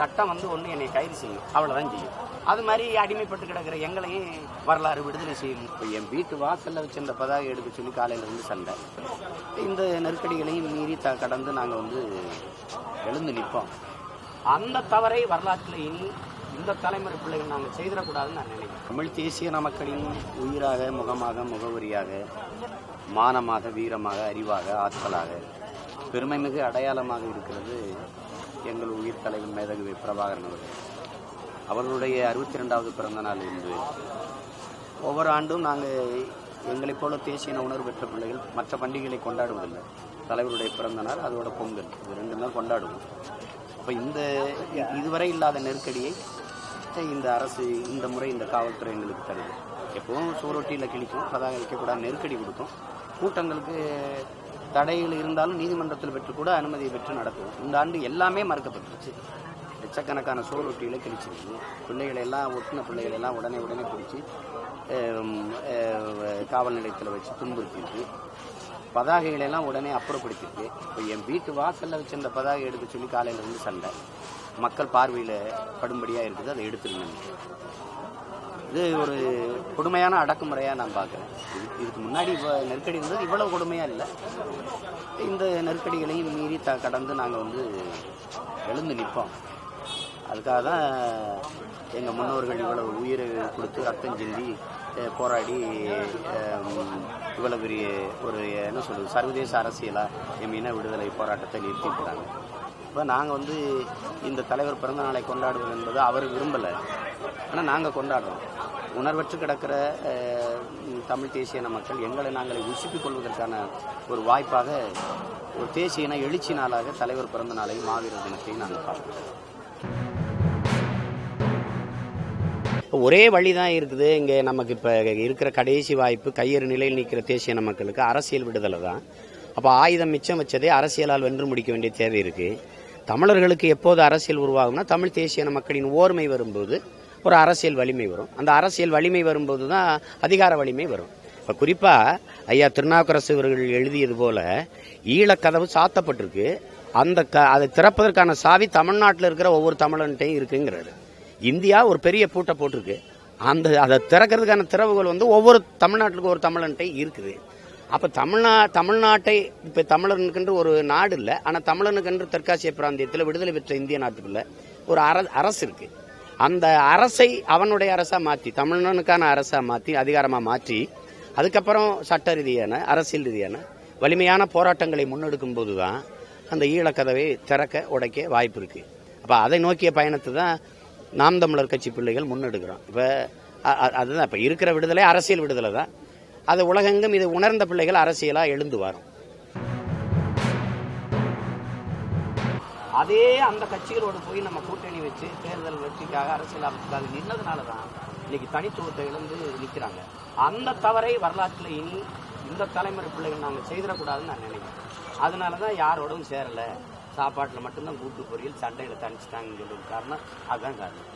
சட்டம் வந்து ஒன்று என்னை கைது செய்யும். அவ்வளோதான் செய்யும். அது மாதிரி அடிமைப்பட்டு கிடக்கிற எங்களையும் வரலாறு விடுதலை செய்யும். இப்போ என் வீட்டு வாசலில் வச்சிருந்த பதாகை எடுக்க சொல்லி காலையில் இருந்து சண்டை. இந்த நெருக்கடிகளையும் மீறி த கடந்து நாங்கள் வந்து எழுந்து நிற்போம். அந்த தவறை வரலாற்றில் இனி இந்த தலைமுறை பிள்ளைகள் நாங்கள் செய்திடக்கூடாதுன்னு நான் நினைக்கிறேன். தமிழ் தேசிய மக்களின் உயிராக முகமாக முகவரியாக மானமாக வீரமாக அறிவாக ஆற்றலாக பெருமைமிகு அடையாளமாக இருக்கிறது எங்கள் உயிர் தலைவன் மேதகு பிரபாகரன் அவர்கள். அவர்களுடைய அறுபத்தி ரெண்டாவது பிறந்த நாள் இன்று. ஒவ்வொரு ஆண்டும் நாங்கள் எங்களைப் போல தேசிய உணர்வு பெற்ற பிள்ளைகள் மற்ற பண்டிகைகளை கொண்டாடுவதில்லை. தலைவருடைய பிறந்த நாள் அதோட பொங்கல் இது ரெண்டு நாள் கொண்டாடுவோம். அப்போ இந்த இதுவரை இல்லாத நெருக்கடியை இந்த அரசு இந்த முறை இந்த காவல்துறை எங்களுக்கு தருது. எப்பவும் சூரொட்டியில் கிழிக்கும் பதாக வைக்கக்கூடாது நெருக்கடி கொடுக்கும் கூட்டங்களுக்கு தடைகள் இருந்தாலும் நீதிமன்றத்தில் பெற்று கூட அனுமதியை பெற்று நடத்துவோம். இந்த ஆண்டு எல்லாமே மறுக்கப்பட்டுருச்சு. லட்சக்கணக்கான சோறுட்டிகளை கிழிச்சிருக்கு பிள்ளைகளை எல்லாம் ஒட்டின பிள்ளைகள் எல்லாம் உடனே உடனே பிடிச்சி காவல் நிலையத்தில் வச்சு துன்புறுத்திருக்கு பதாகைகளை எல்லாம் உடனே அப்புறப்படுத்திருக்கு இப்போ என் வீட்டு வாசலில் வச்சிருந்த பதாகை எடுக்க சொல்லி காலையில் இருந்து சண்டை. மக்கள் பார்வையில் படும்படியாக இருக்குது. அதை எடுத்துருந்தேன் இது ஒரு கொடுமையான அடக்குமுறையாக நான் பார்க்குறேன். இது இதுக்கு முன்னாடி இப்போ நெருக்கடி இருந்தது இவ்வளவு கொடுமையாக இல்லை. இந்த நெருக்கடிகளையும் மீறி த கடந்து நாங்கள் வந்து எழுந்து நிற்போம். அதுக்காக தான் எங்கள் முன்னோர்கள் இவ்வளவு உயிரை கொடுத்து ரத்தம் சிந்தி போராடி இவ்வளோ பெரிய ஒரு என்ன சொல்கிறது சர்வதேச அரசியலாக என் இன விடுதலை போராட்டத்தை நிறுத்திக்கிறாங்க இப்போ நாங்கள் வந்து இந்த தலைவர் பிறந்த நாளை கொண்டாடுவது என்பது அவர் விரும்பலை. ஆனால் நாங்கள் கொண்டாடுறோம். உணர்வற்று கிடக்கிற தமிழ் தேசிய இன மக்கள் எங்களை நாங்களை உசுப்பிக் கொள்வதற்கான ஒரு வாய்ப்பாக ஒரு தேசிய இன எழுச்சி நாளாக தலைவர் பிறந்த நாளையும் மாவீரர் தினத்தை நாங்கள் பார்க்கிறோம். ஒரே வழி தான் இருக்குது. இங்கே நமக்கு இப்போ இருக்கிற கடைசி வாய்ப்பு கையறு நிலையில் நிற்கிற தேசிய இன மக்களுக்கு அரசியல் விடுதலை தான். அப்போ ஆயுதம் மிச்சம் வச்சதே அரசியலால் வென்று முடிக்க வேண்டிய தேவை இருக்குது தமிழர்களுக்கு எப்போது அரசியல் உருவாகும்னா தமிழ் தேசிய இன மக்களின் ஓர்மை வரும்போது ஒரு அரசியல் வலிமை வரும். அந்த அரசியல் வலிமை வரும்போது தான் அதிகார வலிமை வரும். இப்போ குறிப்பாக ஐயா திருநாவுக்கரசு இவர்கள் எழுதியது போல ஈழக்கதவு சாத்தப்பட்டிருக்கு. அந்த க அதை திறப்பதற்கான சாவி தமிழ்நாட்டில் இருக்கிற ஒவ்வொரு தமிழன்ட்டையும் இருக்குங்கிறாரு. இந்தியா ஒரு பெரிய பூட்டை போட்டிருக்கு. அந்த அதை திறக்கிறதுக்கான திறவுகள் வந்து ஒவ்வொரு தமிழ்நாட்டுக்கு ஒரு தமிழன்ட்டை இருக்குது. அப்போ தமிழ்நா தமிழ்நாட்டை இப்போ தமிழனுக்கென்று ஒரு நாடு இல்லை. ஆனால் தமிழனுக்கென்று தெற்காசிய பிராந்தியத்தில் விடுதலை பெற்ற இந்திய நாட்டுக்குள்ள ஒரு அர அரசு இருக்குது அந்த அரசை அவனுடைய அரசாக மாற்றி தமிழனுக்கான அரசாக மாற்றி அதிகாரமாக மாற்றி அதுக்கப்புறம் சட்ட ரீதியான அரசியல் ரீதியான வலிமையான போராட்டங்களை முன்னெடுக்கும் போது தான் அந்த ஈழக்கதவை திறக்க உடைக்க வாய்ப்பு இருக்குது அப்போ அதை நோக்கிய பயணத்தை தான் நாம் தமிழர் கட்சி பிள்ளைகள் முன்னெடுக்கிறோம். இப்போ அதுதான் இப்போ இருக்கிற விடுதலை அரசியல் விடுதலை தான் அது உலகெங்கும் இது உணர்ந்த பிள்ளைகள் அரசியலாக எழுந்து வரும். அதே அந்த கட்சிகளோடு போய் நம்ம கூட்டணி வச்சு தேர்தல் வெற்றிக்காக அரசியல் அமைப்புக்காக நின்னதுனால தான் இன்னைக்கு தனித்துவத்தை இழந்து நிற்கிறாங்க அந்த தவறை வரலாற்றில் இனி இந்த தலைமுறை பிள்ளைகள் நாங்கள் செய்திடக்கூடாதுன்னு நான் நினைக்கிறேன். அதனால தான் யாரோடும் சேரலை. சாப்பாட்டில் மட்டும்தான் கூட்டு பொரியல் சண்டையில் தனிச்சிட்டாங்கன்னு சொல்லி காரணம் அதுதான் காரணம்.